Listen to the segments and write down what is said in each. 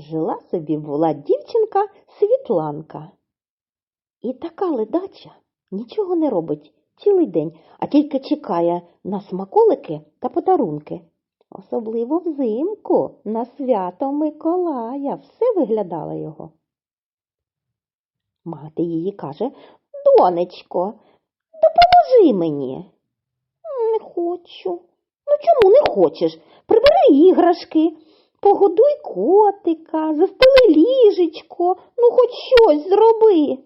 Жила собі була дівчинка Світланка. І така ледача нічого не робить цілий день, а тільки чекає на смаколики та подарунки. Особливо взимку на свято Миколая все виглядала його. Мати її каже, донечко, допоможи мені. Не хочу. Ну чому не хочеш? Прибери іграшки, погодуй котика, застели ліжечко, ну хоч щось зроби.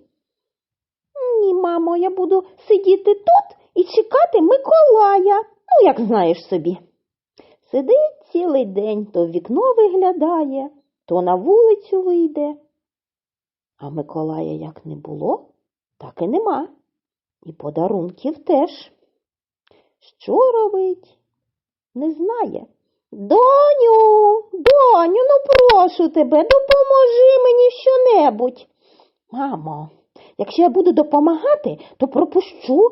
Ні, мамо, я буду сидіти тут і чекати Миколая, ну, як знаєш собі. Сидить цілий день, то в вікно виглядає, то на вулицю вийде. А Миколая як не було, так і нема. І подарунків теж. Що робить? Не знає. Доню, доню, ну прошу тебе, допоможи мені що-небудь. Мамо, якщо я буду допомагати, то пропущу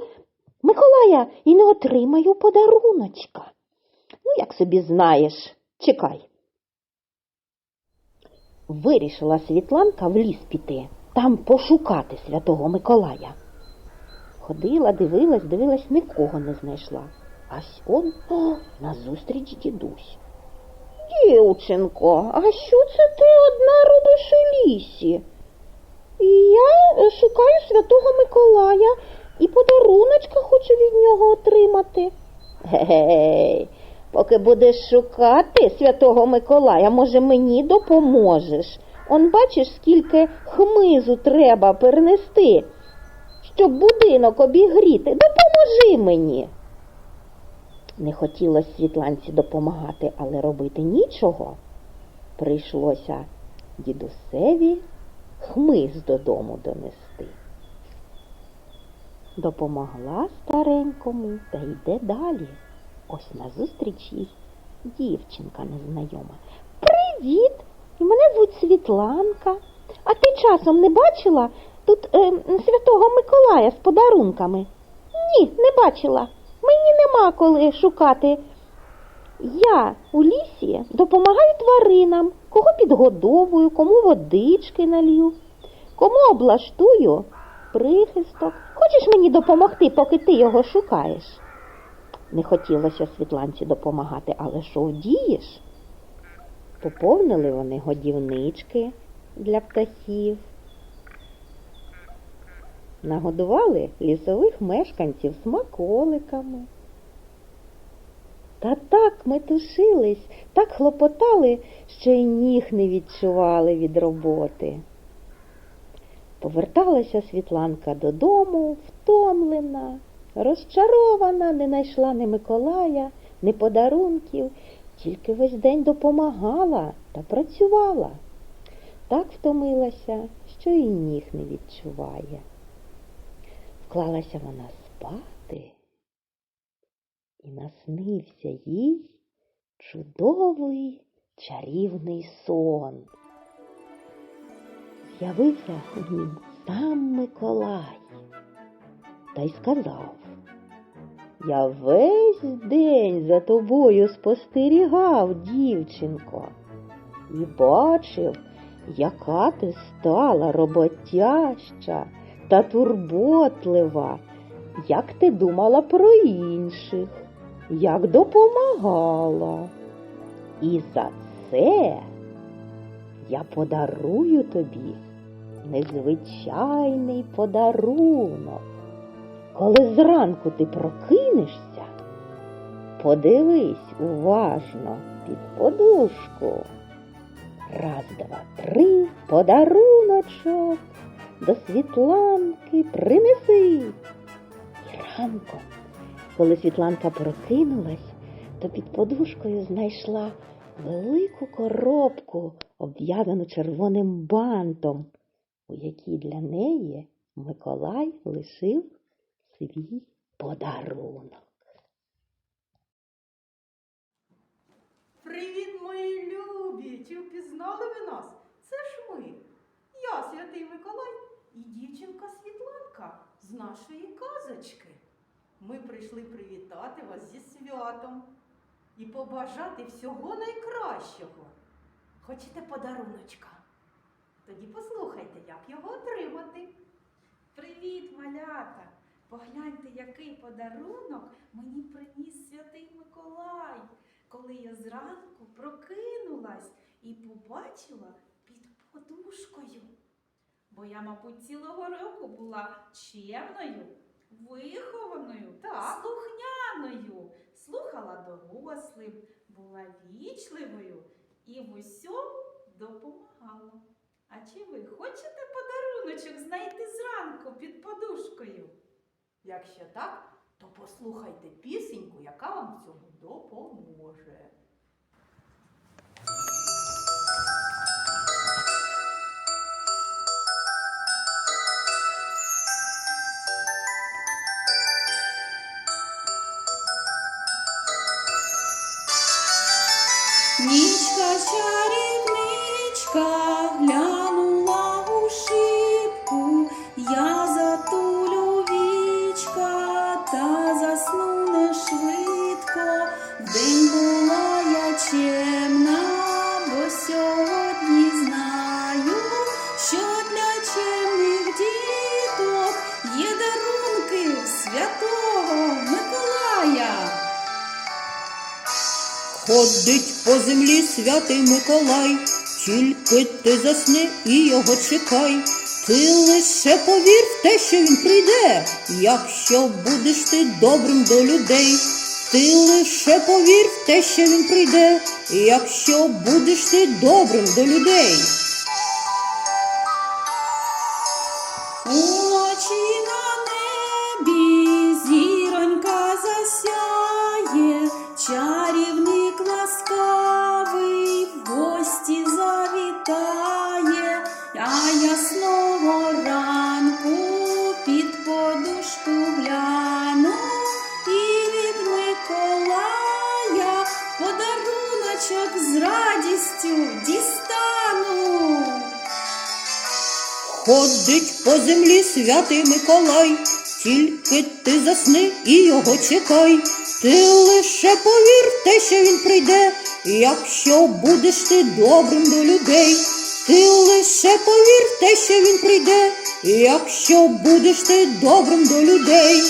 Миколая і не отримаю подаруночка. Ну, як собі знаєш, чекай. Вирішила Світланка в ліс піти, там пошукати святого Миколая. Ходила, дивилась, дивилась, нікого не знайшла. Ась он о, назустріч дідусь. Дівчинко, а що це ти одна робиш у лісі? Я шукаю святого Миколая і подаруночка хочу від нього отримати. Гей, поки будеш шукати святого Миколая, може мені допоможеш. Он бачиш, скільки хмизу треба перенести, щоб будинок обігріти. Допоможи мені. Не хотілося Світланці допомагати, але робити нічого. Прийшлося дідусеві хмиз додому донести. Допомогла старенькому та йде далі. Ось назустріч їй дівчинка незнайома. Привіт! І мене звуть Світланка. А ти часом не бачила тут е, святого Миколая з подарунками? Ні, не бачила. Мені нема коли шукати. Я у лісі допомагаю тваринам, кого підгодовую, кому водички налью, кому облаштую прихисток. Хочеш мені допомогти, поки ти його шукаєш? Не хотілося Світланці допомагати, але що вдієш? Поповнили вони годівнички для птахів, нагодували лісових мешканців смаколиками. Та так метушились, так хлопотали, що й ніг не відчували від роботи. Поверталася Світланка додому, втомлена, розчарована, не знайшла ні Миколая, ні подарунків, тільки весь день допомагала та працювала. Так втомилася, що й ніг не відчуває. Вклалася вона спати, і наснився їй чудовий чарівний сон. З'явився у нім сам Миколай та й сказав, я весь день за тобою спостерігав, дівчинко, і бачив, яка ти стала роботяща та турботлива, як ти думала про інших, як допомагала. І за це я подарую тобі незвичайний подарунок. Коли зранку ти прокинешся, подивись уважно під подушку. Раз, два, три, подаруночок до Світланки принеси. І ранком, коли Світланка прокинулась, то під подушкою знайшла велику коробку, обв'язану червоним бантом, у якій для неї Миколай лишив свій подарунок. Привіт, мої любі! Чи впізнали ви нас? Це ж ми. Я святий Миколай і дівчинка Світланка з нашої казочки. Ми прийшли привітати вас зі святом і побажати всього найкращого. Хочете подаруночка? Тоді послухайте, як його отримати. Привіт, малята! Погляньте, який подарунок мені приніс святий Миколай, коли я зранку прокинулась і побачила під подушкою. Бо я, мабуть, цілого року була чемною, вихованою, Так. слухняною, слухала дорослим, була вічливою і в усьому допомагала. А чи ви хочете подаруночок знайти зранку під подушкою? Якщо так, то послухайте пісеньку, яка вам в цьому допоможе. time. Ходить по землі святий Миколай, тільки ти засни і його чекай. Ти лише повір в те, що він прийде, якщо будеш ти добрим до людей. Ти лише повір в те, що він прийде, якщо будеш ти добрим до людей. Очі на небі, Ходить по землі святий Миколай, тільки ти засни і його чекай. Ти лише повір те, що він прийде, якщо будеш ти добрим до людей. Ти лише повір те, що він прийде, якщо будеш ти добрим до людей.